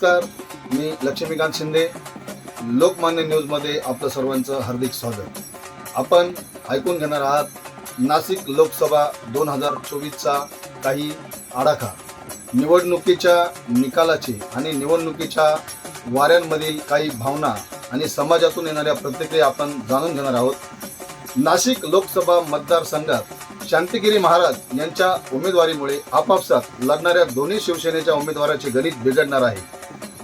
नमस्कार मी लक्ष्मीकांत शिंदे लोकमान्य न्यूजमध्ये आपलं सर्वांचं हार्दिक स्वागत. आपण ऐकून घेणार आहात नाशिक लोकसभा दोन हजार चोवीसचा काही आडाखा निवडणुकीच्या निकालाचे आणि निवडणुकीच्या वाऱ्यांमधील काही भावना आणि समाजातून येणाऱ्या प्रतिक्रिया आपण जाणून घेणार आहोत. नाशिक लोकसभा मतदारसंघात शांतिगिरी महाराज यांच्या उमेदवारीमुळे आपापसात लढणाऱ्या दोन्ही शिवसेनेच्या उमेदवाराचे गणित बिघडणार आहे.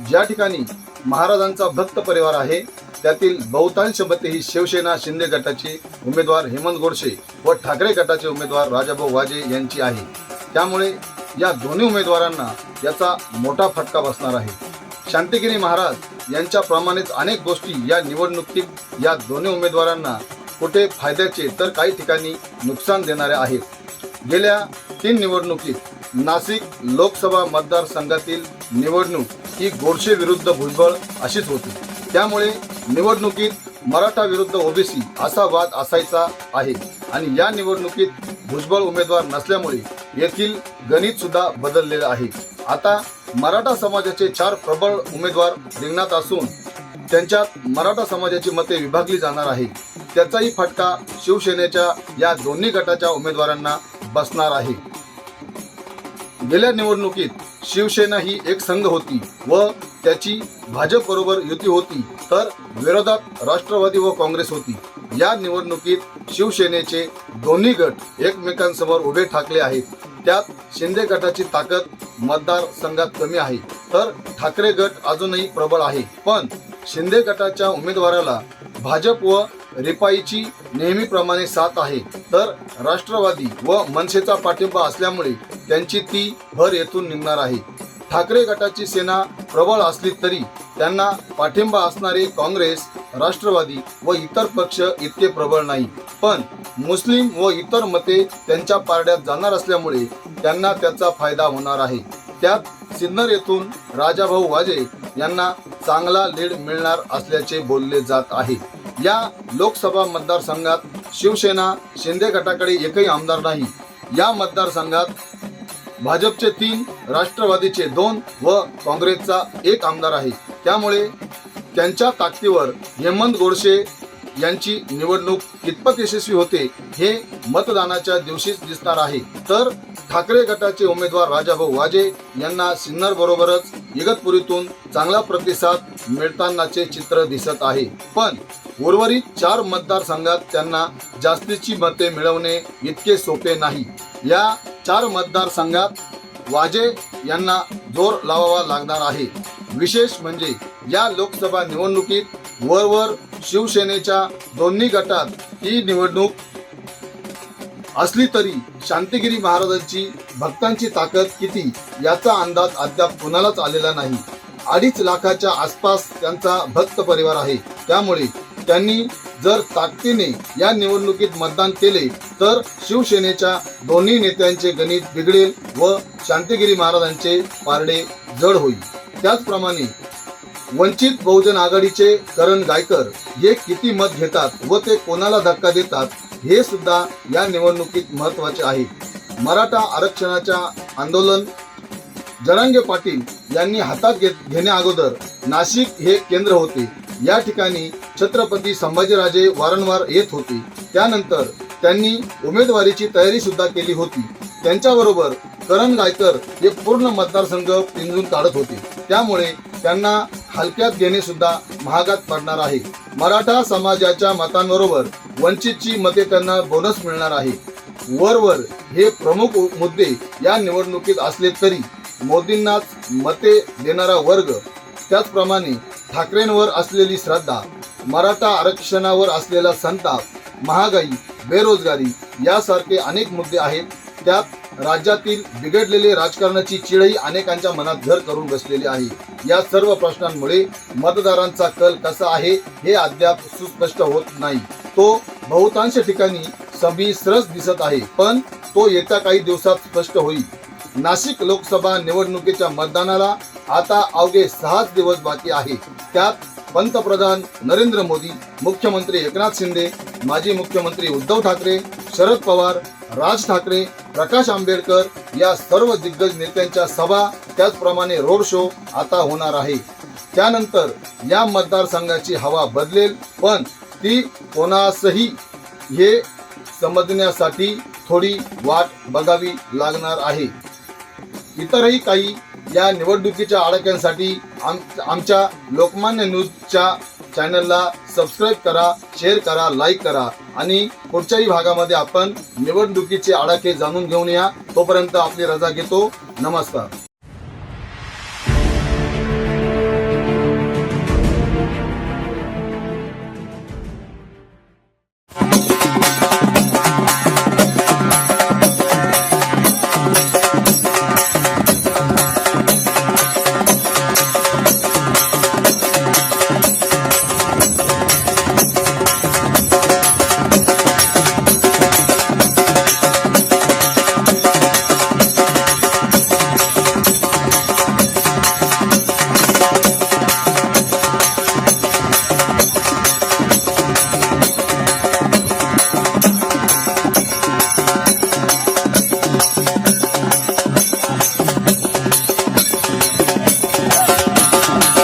ज्या ठिकाणी महाराजांचा भक्त परिवार आहे त्यातील बहुतांश मते ही शिवसेना शिंदे गटाचे उमेदवार हेमंत गोडसे व ठाकरे गटाचे उमेदवार राजाभाऊ वाजे यांची आहे. त्यामुळे या दोन्ही उमेदवारांना याचा मोठा फटका बसणार आहे. शांतिगिरी महाराज यांच्याप्रमाणेच अनेक गोष्टी या निवडणुकीत या दोन्ही उमेदवारांना कुठे फायद्याचे तर काही ठिकाणी नुकसान देणाऱ्या आहेत. गेल्या तीन निवडणुकीत नाशिक लोकसभा मतदारसंघातील निवडणूक ही गोडशे विरुद्ध भुजबळ अशीच होती. त्यामुळे निवडणुकीत मराठा विरुद्ध ओबीसी असा वाद असायचा आहे. आणि या निवडणुकीत भुजबळ उमेदवार नसल्यामुळे येथील गणित सुद्धा बदललेलं आहे. आता मराठा समाजाचे चार प्रबळ उमेदवार रिंगणात असून त्यांच्यात मराठा समाजाची मते विभागली जाणार आहे. त्याचाही फटका शिवसेनेच्या या दोन्ही गटाच्या उमेदवारांना बसणार आहे. गेल्या निवडणुकीत शिवसेना ही एक संघ होती व त्याची भाजप बरोबर युती होती तर विरोधात राष्ट्रवादी व काँग्रेस होती. या निवडणुकीत शिवसेनेचे दोन्ही गट एकमेकांसमोर उभे ठाकले आहेत. त्यात शिंदे गटाची ताकद मतदारसंघात कमी आहे. तर ठाकरे गट अजूनही प्रबळ आहे. पण शिंदे गटाच्या उमेदवाराला भाजप व रिपाईची नेहमीप्रमाणे साथ आहे. तर राष्ट्रवादी व मनसेचा पाठिंबा असल्यामुळे त्यांची ती भर येथून निघणार आहे. ठाकरे गटाची सेना प्रबळ असली तरी त्यांना पाठिंबा असणारे काँग्रेस राष्ट्रवादी व इतर पक्ष इतके प्रबळ नाही. पण मुस्लिम व इतर मते त्यांच्या पारड्यात जाणार असल्यामुळे त्यांना त्याचा फायदा होणार आहे. त्यात सिन्नर येथून राजाभाऊ वाजे यांना चांगला लीड मिळणार असल्याचे बोलले जात आहे. या लोकसभा मतदारसंघात शिवसेना शिंदे गटाकडे एकही आमदार नाही. या मतदारसंघात भाजपचे तीन राष्ट्रवादीचे दोन व काँग्रेसचा एक आमदार आहे. त्यामुळे त्यांच्या ताकदीवर हेमंत गोडसे यांची निवडणूक कितपत यशस्वी होते हे मतदानाच्या दिवशीच दिसणार आहे. तर ठाकरे गटाचे उमेदवार राजाभाऊ वाजे यांना सिन्नर बरोबरच इगतपुरीतून चांगला प्रतिसाद मिळतानाचे चित्र दिसत आहे. पण उर्वरित चार मतदारसंघात त्यांना जास्तीची मते मिळवणे इतके सोपे नाही. या चार मतदारसंघात वाजे यांना जोर लावावा लागणार आहे. विशेष म्हणजे या लोकसभा निवडणुकीत वरवर शिवसेनेच्या दोन्ही गटात ही निवडणूक असली तरी शांतिगिरी महाराजांची भक्तांची ताकद किती याचा अंदाज अद्याप कुणालाच आलेला नाही. अडीच लाखाच्या आसपास त्यांचा भक्त परिवार आहे. त्यामुळे त्यांनी जर ताकदीने या निवडणुकीत मतदान केले तर शिवसेनेच्या दोन्ही नेत्यांचे गणित बिघडेल व शांतिगिरी महाराजांचे पारडे जड होईल. त्याचप्रमाणे वंचित बहुजन आघाडीचे करण गायकर हे किती मत घेतात व ते कोणाला धक्का देतात हे सुद्धा या निवडणुकीत महत्त्वाचे आहे. मराठा आरक्षणाच्या आंदोलन जरांगे पाटील यांनी हातात घेत घेण्या अगोदर नाशिक हे केंद्र होते. या ठिकाणी छत्रपती संभाजीराजे वारंवार येत होते. त्यानंतर त्यांनी उमेदवारीची तयारी सुद्धा केली होती. त्यांच्याबरोबर करण गायकर हे पूर्ण मतदारसंघ पिंजून काढत होते. त्यामुळे त्यांना हलक्यात घेणे सुद्धा महागात पडणार आहे. मराठा समाजाच्या मतांबरोबर वंचितची मते त्यांना बोनस मिळणार आहे. वरवर हे प्रमुख मुद्दे या निवडणुकीत असले तरी मोदींनाच मते देणारा वर्ग त्याचप्रमाणे ठाकरेंवर असलेली श्रद्धा मराठा आरक्षणावर असलेला संताप महागाई बेरोजगारी यासारखे अनेक मुद्दे आहेत. त्यात राज्यातील बिघडलेले राजकारणाची चिडही अनेकांच्या मनात घर करून बसलेली आहे. या सर्व प्रश्नांमुळे मतदारांचा कल कसा आहे हे अद्याप सुस्पष्ट होत नाही. तो बहुतांश ठिकाणी समिश्रच दिसत आहे पण तो येत्या काही दिवसात स्पष्ट होईल. नाशिक लोकसभा निवडणुकीच्या मतदानाला आता अवघे सहाच दिवस बाकी आहे. त्यात पंतप्रधान नरेंद्र मोदी मुख्यमंत्री एकनाथ शिंदे माजी मुख्यमंत्री उद्धव ठाकरे शरद पवार राज ठाकरे प्रकाश आंबेडकर या सर्व दिग्गज नेत्यांच्या सभा त्याचप्रमाणे रोड शो आता होणार आहे. त्यानंतर या मतदारसंघाची हवा बदलेल पण ती कोणासही हे समजण्यासाठी थोडी वाट बघावी लागणार आहे. इतरही काही या निवडणुकीच्या आडक्यांसाठी आम आमच्या लोकमान्य न्यूजच्या चॅनलला सबस्क्राईब करा शेअर करा लाईक करा आणि पुढच्याही भागामध्ये आपण निवडणुकीचे आडाखे जाणून घेऊन या. तोपर्यंत आपली रजा घेतो. नमस्कार.